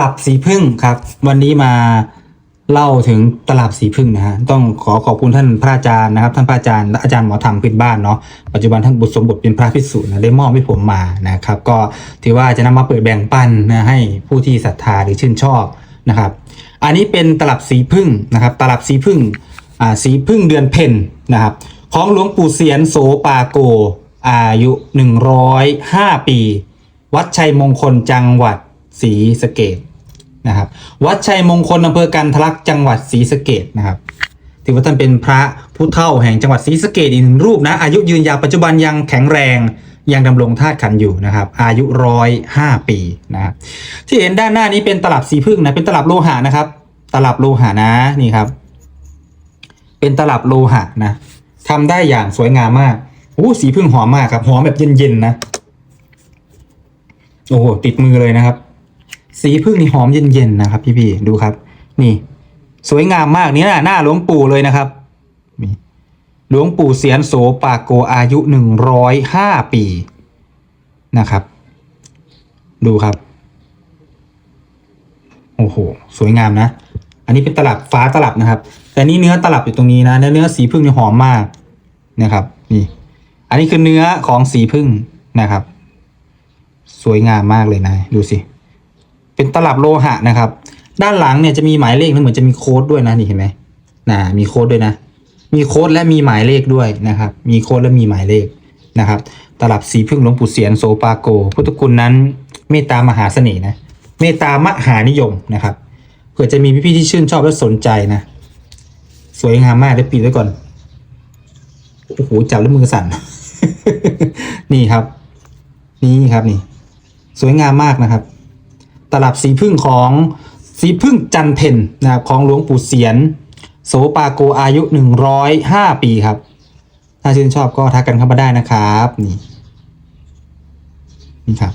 ลับสีพึ่งครับ วันนี้มาเล่าถึงตลับสีพึ่งนะฮะต้องขอขอบคุณท่านพระอาจารย์นะครับ ท่านพระอาจารย์และอาจารย์หมอธรรมพื้นบ้านเนาะปัจจุบันท่านบุตรสมบุตรเป็นพระพิสุนะได้มอบให้ผมมานะครับ ก็ถือว่าจะนำมาเปิดแบ่งปันนะให้ผู้ที่ศรัทธาหรือชื่นชอบนะครับ อันนี้เป็นตลับสีพึ่งนะครับ ตลับสีพึ่งอ่าสีพึ่งเดือนเพ็ญนะครับ ของหลวงปู่เสียนโสปาโกอายุ 105 ปี วัดชัยมงคลจังหวัด ศรีสะเกดนะครับ วัดชัยมงคลอำเภอกันทลักจังหวัดศรีสะเกดนะครับถือว่าท่านเป็นพระผู้เฒ่าแห่งจังหวัดศรีสะเกดอีกหนึ่งรูปนะ อายุยืนยาวปัจจุบันยังแข็งแรงยังดำรงธาตุขันอยู่นะครับ อายุร้อยห้าปีนะครับที่เห็นด้านหน้านี้เป็นตลับสีพึ่งนะเป็นตลับโลหะนะครับ ตลับโลหะนะนี่ครับ เป็นตลับโลหะนะทำได้อย่างสวยงามมากโอ้สีพึ่งหอมมากครับหอมแบบเย็นๆนะโอ้โหติดมือเลยนะครับ สีพึ่งนี่หอมเย็นๆนะครับ พี่ๆดูครับ นี่ สวยงามมากนี่นะหน้าหลวงปู่เลยนะครับหลวงปู่เสียนโสปากโกอายุหนึ่งร้อยห้าปีนะครับ ดูครับ โอ้โห สวยงามนะ อันนี้เป็นตลับฟ้าตลับนะครับ แต่นี่เนื้อตลับอยู่ตรงนี้นะเนื้อเนื้อสีพึ่งนี่หอมมากนะครับ นี่ อันนี้คือเนื้อของสีพึ่งนะครับ สวยงามมากเลยนะ ดูสิ เป็นตลับโลหะนะครับ ด้านหลังเนี่ยจะมีหมายเลขนะเหมือนจะมีโค้ดด้วยนะนี่เห็นไหมน่ะมีโค้ดด้วยนะ มีโค้ดและมีหมายเลขด้วยนะครับ มีโค้ดและมีหมายเลขนะครับ ตลับสีพึ่งหลวงปู่เสียนโซปาโก พุทธคุณนั้นเมตตามหาเสน่ห์นะ เมตตามหานิยมนะครับ เผื่อจะมีพี่ๆที่ชื่นชอบและสนใจนะ สวยงามมากเดี๋ยวปิดไว้ก่อน โอ้โหจับแล้วมือสั่น นี่ครับ นี่ครับนี่ สวยงามมากนะครับ ตลับสีพึ่งของสีพึ่งจันเพนนะครับของหลวงปู่เสียน โสปาโกอายุหนึ่งร้อยห้าปีครับ ถ้าชื่นชอบก็ทักกันเข้ามาได้นะครับ นี่นี่ครับ